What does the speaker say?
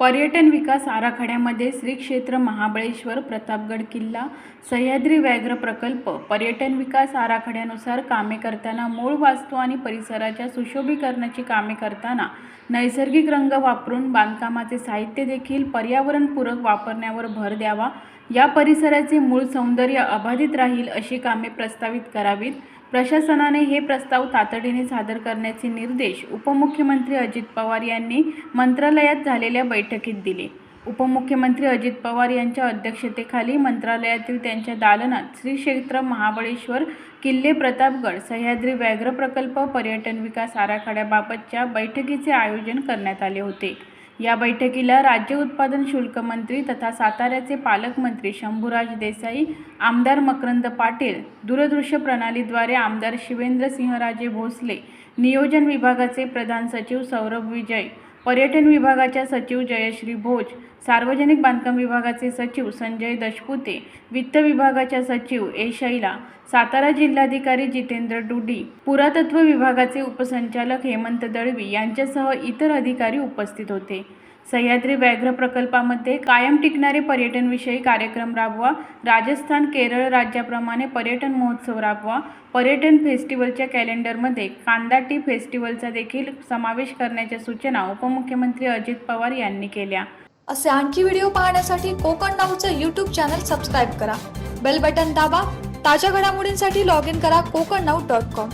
पर्यटन विकास आराखड्यामध्ये श्री क्षेत्र महाबळेश्वर प्रतापगड किल्ला सह्याद्री व्याघ्र प्रकल्प पर्यटन विकास आराखड्यानुसार कामे करताना मूळ वास्तू आणि परिसराच्या सुशोभीकरणाची कामे करताना नैसर्गिक रंग वापरून बांधकामाचे साहित्य देखील पर्यावरणपूरक वापरण्यावर भर द्यावा. या परिसराचे मूळ सौंदर्य अबाधित राहील अशी कामे प्रस्तावित करावीत. प्रशासनाने हे प्रस्ताव तातडीने सादर करण्याचे निर्देश उपमुख्यमंत्री अजित पवार यांनी मंत्रालयात झालेल्या बैठकीत दिले. उपमुख्यमंत्री अजित पवार यांच्या अध्यक्षतेखाली मंत्रालयातील त्यांच्या दालनात श्री क्षेत्र महाबळेश्वर किल्ले प्रतापगड सह्याद्री व्याघ्र प्रकल्प पर्यटन विकास आराखड्याबाबतच्या बैठकीचे आयोजन करण्यात आले होते. या बैठकीला राज्य उत्पादन शुल्क मंत्री तथा साताऱ्याचे पालकमंत्री शंभूराज देसाई आमदार मकरंद पाटील दूरदृश्य प्रणालीद्वारे आमदार शिवेंद्रसिंहराजे भोसले नियोजन विभागाचे प्रधान सचिव सौरभ विजय पर्यटन विभागाच्या सचिव जयश्री भोज सार्वजनिक बांधकाम विभागाचे सचिव संजय दशपुते वित्त विभागाच्या सचिव ए शैला सातारा जिल्हाधिकारी जितेंद्र डुडी पुरातत्व विभागाचे उपसंचालक हेमंत दळवी यांच्यासह इतर अधिकारी उपस्थित होते. सह्याद्री व्याघ्र प्रकल्पामध्ये कायम टिकणारे पर्यटनविषयी कार्यक्रम राबवा. राजस्थान केरळ राज्याप्रमाणे पर्यटन महोत्सव राबवा. पर्यटन फेस्टिवलच्या कॅलेंडरमध्ये कांदाटी फेस्टिवलचा देखील समावेश करण्याच्या सूचना उपमुख्यमंत्री अजित पवार यांनी केल्या. असे आणखी व्हिडिओ पाहण्यासाठी कोकण नाऊचं यूट्यूब चॅनल सबस्क्राईब करा. बेल बटन दाबा. ताज्या घडामोडींसाठी लॉग इन करा कोकण नाऊ डॉट कॉम